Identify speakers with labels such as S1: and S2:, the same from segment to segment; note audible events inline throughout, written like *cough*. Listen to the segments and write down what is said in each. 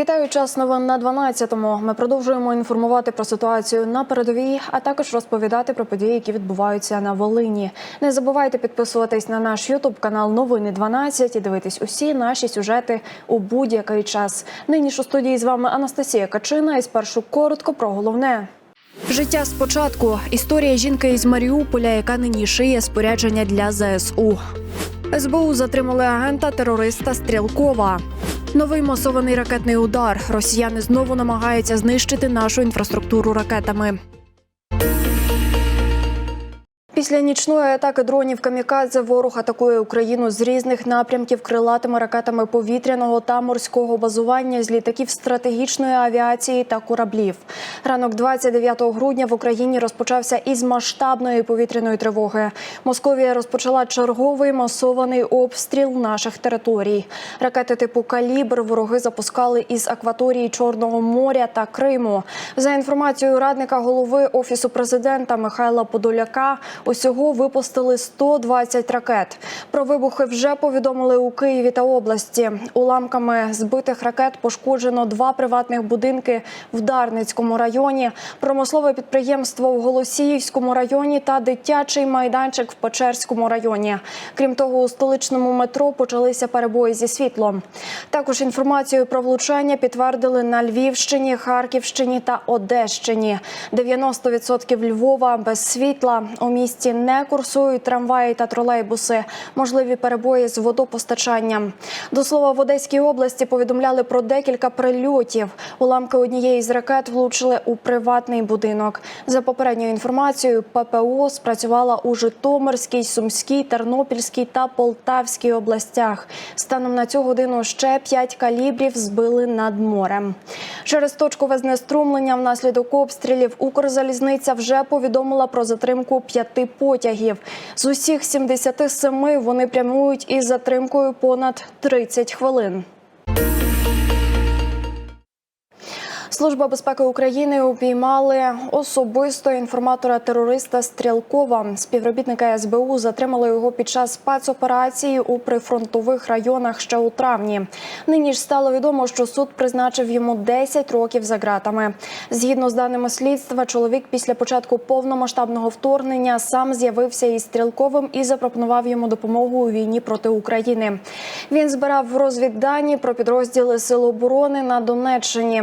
S1: Вітаю час новин на 12-му. Ми продовжуємо інформувати про ситуацію на передовій, а також розповідати про події, які відбуваються на Волині. Не забувайте підписуватись на наш Ютуб канал Новини 12 і дивитись усі наші сюжети у будь-який час. Нині ж у студії з вами Анастасія Качина. І спершу коротко про головне. Життя спочатку. Історія жінки із Маріуполя, яка нині шиє спорядження для ЗСУ. СБУ затримали агента терориста Стрілкова. Новий масований ракетний удар. Росіяни знову намагаються знищити нашу інфраструктуру ракетами. Після нічної атаки дронів камікадзе ворог атакує Україну з різних напрямків крилатими ракетами повітряного та морського базування з літаків стратегічної авіації та кораблів. Ранок 29 грудня в Україні розпочався із масштабної повітряної тривоги. Московія розпочала черговий масований обстріл наших територій. Ракети типу Калібр вороги запускали із акваторії Чорного моря та Криму. За інформацією радника голови офісу президента Михайла Подоляка. Усього випустили 120 ракет. Про вибухи вже повідомили у Києві та області. Уламками збитих ракет пошкоджено два приватних будинки в Дарницькому районі, промислове підприємство в Голосіївському районі та дитячий майданчик в Печерському районі. Крім того, у столичному метро почалися перебої зі світлом. Також інформацію про влучання підтвердили на Львівщині, Харківщині та Одещині. 90% Львова без світла у місті не курсують трамваї та тролейбуси. Можливі перебої з водопостачанням. До слова, в Одеській області повідомляли про декілька прильотів. Уламки однієї з ракет влучили у приватний будинок. За попередньою інформацією, ППО спрацювала у Житомирській, Сумській, Тернопільській та Полтавській областях. Станом на цю годину ще п'ять калібрів збили над морем. Через точкове знеструмлення внаслідок обстрілів Укрзалізниця вже повідомила про затримку п'яти потягів. З усіх 77 вони прямують із затримкою понад 30 хвилин. Служба безпеки України упіймали особисто інформатора терориста Стрілкова. Співробітника СБУ затримали його під час спецоперації у прифронтових районах ще у травні. Нині ж стало відомо, що суд призначив йому 10 років за ґратами. Згідно з даними слідства, чоловік після початку повномасштабного вторгнення сам з'явився із стрілковим і запропонував йому допомогу у війні проти України. Він збирав розвіддані про підрозділи Сил оборони на Донеччині.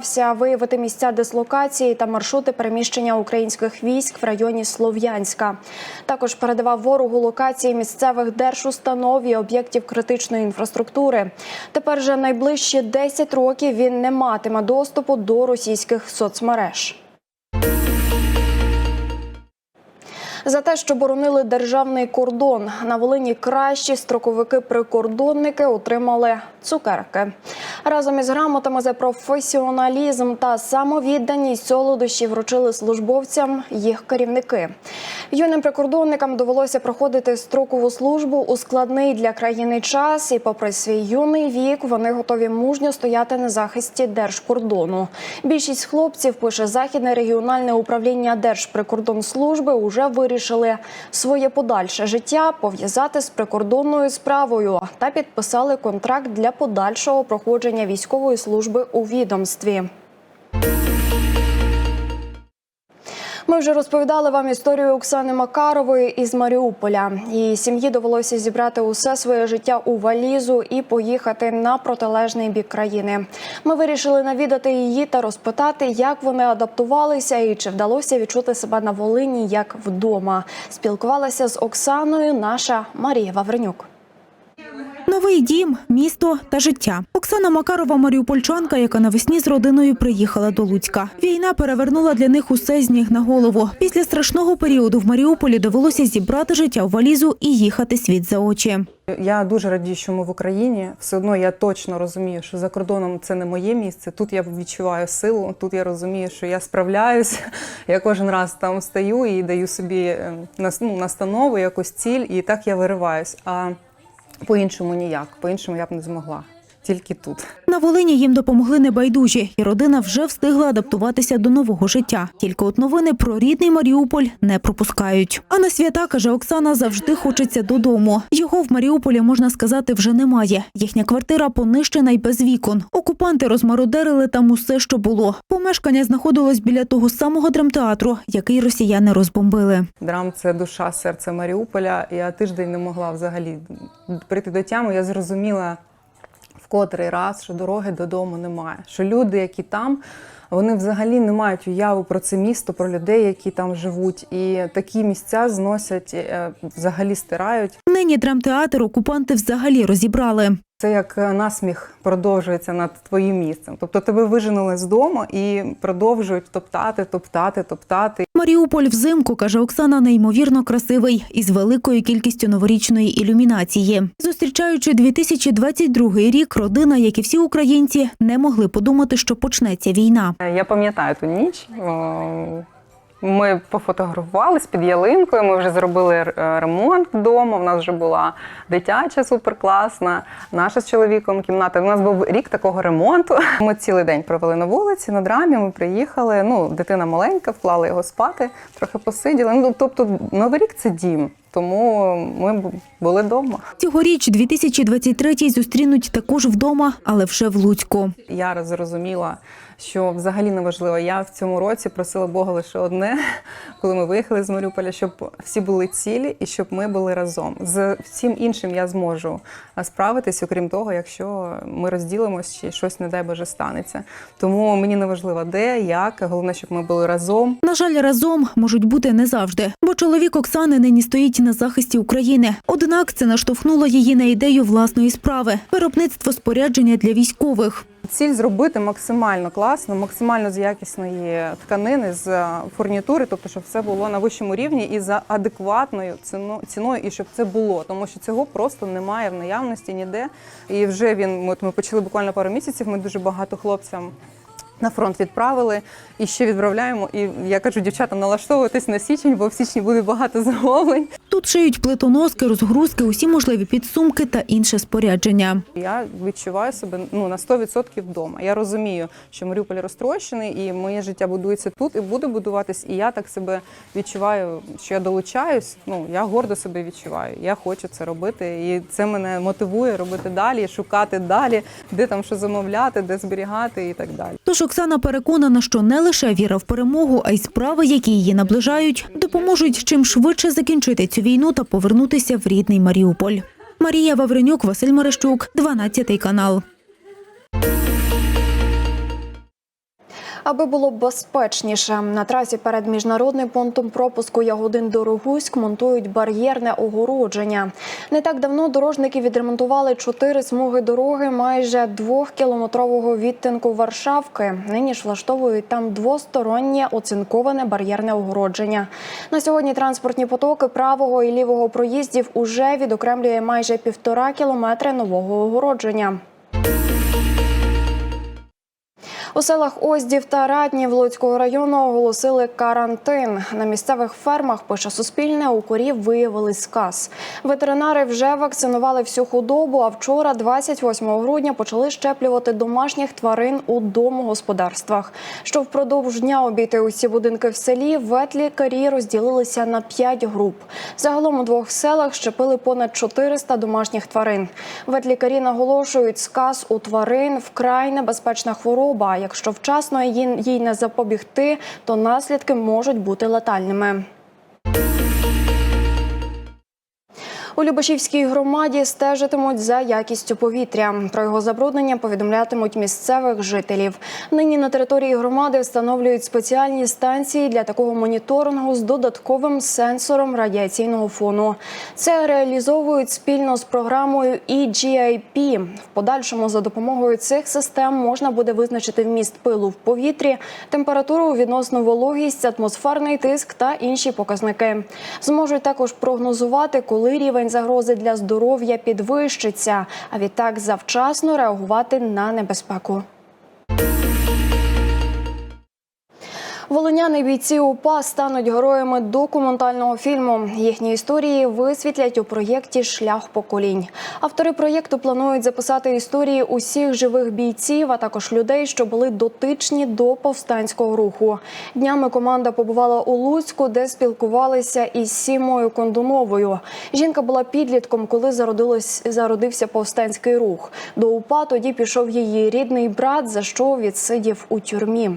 S1: Намагався виявити місця дислокації та маршрути переміщення українських військ в районі Слов'янська. Також передавав ворогу локації місцевих держустанов і об'єктів критичної інфраструктури. Тепер же найближчі 10 років він не матиме доступу до російських соцмереж. За те, що боронили державний кордон на Волині, кращі строковики-прикордонники отримали цукерки. Разом із грамотами за професіоналізм та самовідданість солодощі вручили службовцям їх керівники. Юним прикордонникам довелося проходити строкову службу у складний для країни час, і, попри свій юний вік, вони готові мужньо стояти на захисті держкордону. Більшість хлопців пише західне регіональне управління Держприкордонслужби уже вирішили своє подальше життя пов'язати з прикордонною справою та підписали контракт для подальшого проходження військової служби у відомстві. Ми вже розповідали вам історію Оксани Макарової із Маріуполя. Її сім'ї довелося зібрати усе своє життя у валізу і поїхати на протилежний бік країни. Ми вирішили навідати її та розпитати, як вони адаптувалися і чи вдалося відчути себе на Волині як вдома. Спілкувалася з Оксаною наша Марія Вавренюк.
S2: Новий дім, місто та життя. Оксана Макарова, маріупольчанка, яка навесні з родиною приїхала до Луцька. Війна перевернула для них усе з ніг на голову. Після страшного періоду в Маріуполі довелося зібрати життя в валізу і їхати світ за очі.
S3: Я дуже радію, що ми в Україні. Все одно я точно розумію, що за кордоном це не моє місце. Тут я відчуваю силу. Тут я розумію, що я справляюсь. Я кожен раз там стаю і даю собі е, ну, настанову, якусь ціль, і так я вириваюсь. А по-іншому ніяк, по-іншому я б не змогла. Тільки тут.
S2: На Волині їм допомогли небайдужі, і родина вже встигла адаптуватися до нового життя. Тільки от новини про рідний Маріуполь не пропускають. А на свята каже Оксана, завжди хочеться додому. Його в Маріуполі можна сказати вже немає. Їхня квартира понищена й без вікон. Окупанти розмародерили там усе, що було. Помешкання знаходилось біля того самого драмтеатру, який росіяни розбомбили.
S3: Драм це душа, серце Маріуполя. Я тиждень не могла взагалі прийти до тями. Я зрозуміла котрий раз, що дороги додому немає. Що люди, які там, вони взагалі не мають уяви про це місто, про людей, які там живуть. І такі місця зносять, е, взагалі стирають.
S2: Нині драмтеатр окупанти взагалі розібрали.
S3: Це як е, насміх продовжується над твоїм місцем. Тобто тебе виженили з дому і продовжують топтати, топтати, топтати.
S2: Маріуполь взимку, каже Оксана, неймовірно красивий із великою кількістю новорічної ілюмінації. Зустрічаючи 2022 рік, родина, як і всі українці, не могли подумати, що почнеться війна.
S3: Я пам'ятаю ту ніч. О, Ми пофотографувались під ялинкою. Ми вже зробили е, ремонт вдома. У нас вже була дитяча суперкласна. Наша з чоловіком кімната. У нас був рік такого ремонту. *laughs* Ми цілий день провели на вулиці на драмі. Ми приїхали. Ну, дитина маленька, вклали його спати, трохи посиділи. Ну, тобто, новий рік це дім. Тому ми були вдома.
S2: Цьогоріч 2023 зустрінуть також вдома, але вже в Луцьку.
S3: Я зрозуміла, що взагалі не важливо. Я в цьому році просила Бога лише одне, *laughs* коли ми виїхали з Маріуполя, щоб всі були цілі і щоб ми були разом. З всім іншим я зможу справитись, окрім того, якщо ми розділимось чи щось, не дай Боже, станеться. Тому мені не важливо, де, як. Головне, щоб ми були разом.
S2: На жаль, разом можуть бути не завжди, бо чоловік Оксани нині стоїть на захисті України. Однак це наштовхнуло її на ідею власної справи виробництво спорядження для військових.
S3: Ціль зробити максимально класно, максимально з якісної тканини, з е, фурнітури, тобто, щоб все було на вищому рівні і за адекватною ціною, і щоб це було, тому що цього просто немає в наявності ніде. І вже він от ми почали буквально пару місяців. Ми дуже багато хлопцям. На фронт відправили і ще відправляємо. І я кажу дівчатам налаштовуватись на січень, бо в січні буде багато замовлень.
S2: Тут шиють плитоноски, розгрузки, усі можливі підсумки та інше спорядження.
S3: Я відчуваю себе ну на 100% вдома. Я розумію, що Маріуполь розтрощений, і моє життя будується тут і буде будуватись. І я так себе відчуваю, що я долучаюсь. Ну я гордо себе відчуваю. Я хочу це робити, і це мене мотивує робити далі, шукати далі, де там що замовляти, де зберігати і так далі.
S2: Тож Оксана переконана, що не лише віра в перемогу, а й справи, які її наближають, допоможуть чим швидше закінчити цю війну та повернутися в рідний Маріуполь. Марія Вавренюк, Василь Мерещук, 12 канал.
S1: Аби було безпечніше, на трасі перед міжнародним пунктом пропуску Ягодин Дорогуськ монтують бар'єрне огородження. Не так давно дорожники відремонтували чотири смуги дороги майже двохкілометрового відтинку Варшавки. Нині ж влаштовують там двостороннє оцинковане бар'єрне огородження. На сьогодні транспортні потоки правого і лівого проїздів уже відокремлює майже півтора кілометри нового огородження. У селах Оздів та Ратнів Луцького району оголосили карантин. На місцевих фермах пише Суспільне, у корів виявили сказ. Ветеринари вже вакцинували всю худобу. А вчора, 28 грудня, почали щеплювати домашніх тварин у домогосподарствах. Щоб впродовж дня обійти усі будинки в селі, ветлікарі розділилися на 5 груп. Загалом у двох селах щепили понад 400 домашніх тварин. Ветлікарі наголошують, сказ у тварин вкрай небезпечна хвороба. Якщо вчасно їй не запобігти, то наслідки можуть бути летальними. У Любашівській громаді стежитимуть за якістю повітря. Про його забруднення повідомлятимуть місцевих жителів. Нині на території громади встановлюють спеціальні станції для такого моніторингу з додатковим сенсором радіаційного фону. Це реалізовують спільно з програмою EGIP. В подальшому за допомогою цих систем можна буде визначити вміст пилу в повітрі, температуру, відносну вологість, атмосферний тиск та інші показники. Зможуть також прогнозувати, коли рівень загрози для здоров'я підвищиться, а відтак завчасно реагувати на небезпеку. Волиняни бійці УПА стануть героями документального фільму. Їхні історії висвітлять у проєкті Шлях поколінь. Автори проєкту планують записати історії усіх живих бійців, а також людей, що були дотичні до повстанського руху. Днями команда побувала у Луцьку, де спілкувалися із Сімою Кондуновою. Жінка була підлітком, коли зародився повстанський рух. До УПА тоді пішов її рідний брат, за що відсидів у тюрмі.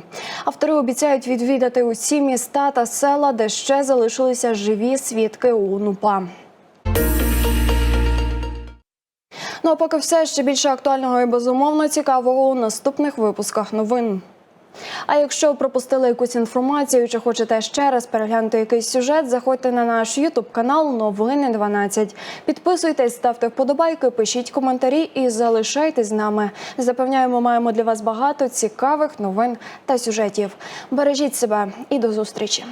S1: Автори обіцяють відвідати усі міста та села, де ще залишилися живі свідки УНУПА. Ну а поки все ще більше актуального і безумовно цікавого у наступних випусках новин. А якщо пропустили якусь інформацію чи хочете ще раз переглянути якийсь сюжет, заходьте на наш Ютуб канал Новини 12. Підписуйтесь, ставте вподобайки, пишіть коментарі і залишайтесь з нами. Запевняємо, маємо для вас багато цікавих новин та сюжетів. Бережіть себе і до зустрічі.